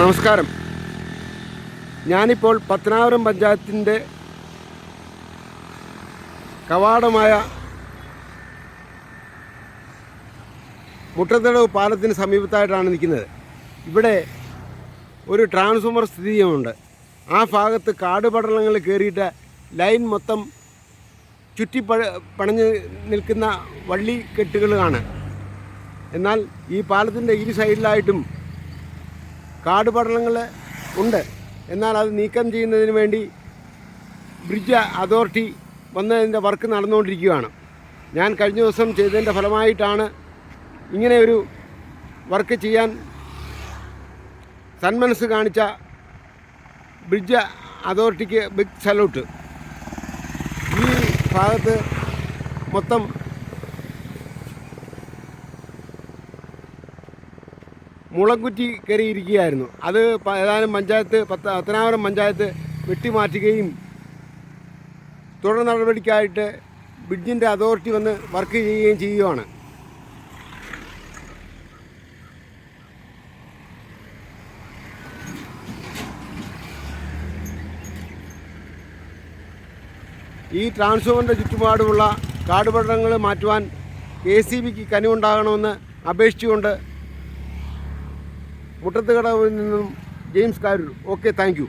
നമസ്കാരം. ഞാനിപ്പോൾ പത്തനാപുരം പഞ്ചായത്തിന്റെ കവാടമായ മുട്ടത്തടവ് പാലത്തിന് സമീപത്തായിട്ടാണ് നിൽക്കുന്നത്. ഇവിടെ ഒരു ട്രാൻസ്ഫോമർ സ്ഥിതി ചെയ്യുന്നുണ്ട്. ആ ഭാഗത്ത് കാട് പടലങ്ങൾ കയറിയിട്ട് ലൈൻ മൊത്തം ചുറ്റി പണഞ്ഞ് നിൽക്കുന്ന വള്ളി കെട്ടുകളാണ് എന്നാൽ ഈ പാലത്തിന്റെ ഇരു സൈഡിലായിട്ടും കാട് പഠനങ്ങൾ ഉണ്ട്. എന്നാൽ അത് നീക്കം ചെയ്യുന്നതിന് വേണ്ടി ബ്രിഡ്ജ് അതോറിറ്റി വന്നതിന്റെ വർക്ക് നടന്നുകൊണ്ടിരിക്കുകയാണ്. ഞാൻ കഴിഞ്ഞ ദിവസം ചെയ്തതിന്റെ ഫലമായിട്ടാണ് ഇങ്ങനെ ഒരു വർക്ക് ചെയ്യാൻ സന്മനസ് കാണിച്ച ബ്രിഡ്ജ് അതോറിറ്റിക്ക് ബിഗ് സല്യൂട്ട്. ഈ ഭാഗത്ത് മൊത്തം മുളങ്കുറ്റി കയറിയിരിക്കുകയായിരുന്നു. അത് ഏതാനും പഞ്ചായത്ത് പത്ത് പത്തനാപുരം പഞ്ചായത്ത് വെട്ടിമാറ്റുകയും തുടർ നടപടിക്കായിട്ട് ബ്രിഡ്ജിന്റെ അതോറിറ്റി വന്ന് വർക്ക് ചെയ്യുകയും ചെയ്യുകയാണ് ഈ ട്രാൻസ്ഫോമറിന്റെ ചുറ്റുപാടുമുള്ള കാടുപടങ്ങൾ മാറ്റുവാൻ കെ സി ബിക്ക് കനിവുണ്ടാകണമെന്ന് അപേക്ഷിച്ചുകൊണ്ട് മുട്ടത്തുകടവിൽ നിന്നും ജെയിംസ് കാരൂർ ഓക്കെ താങ്ക്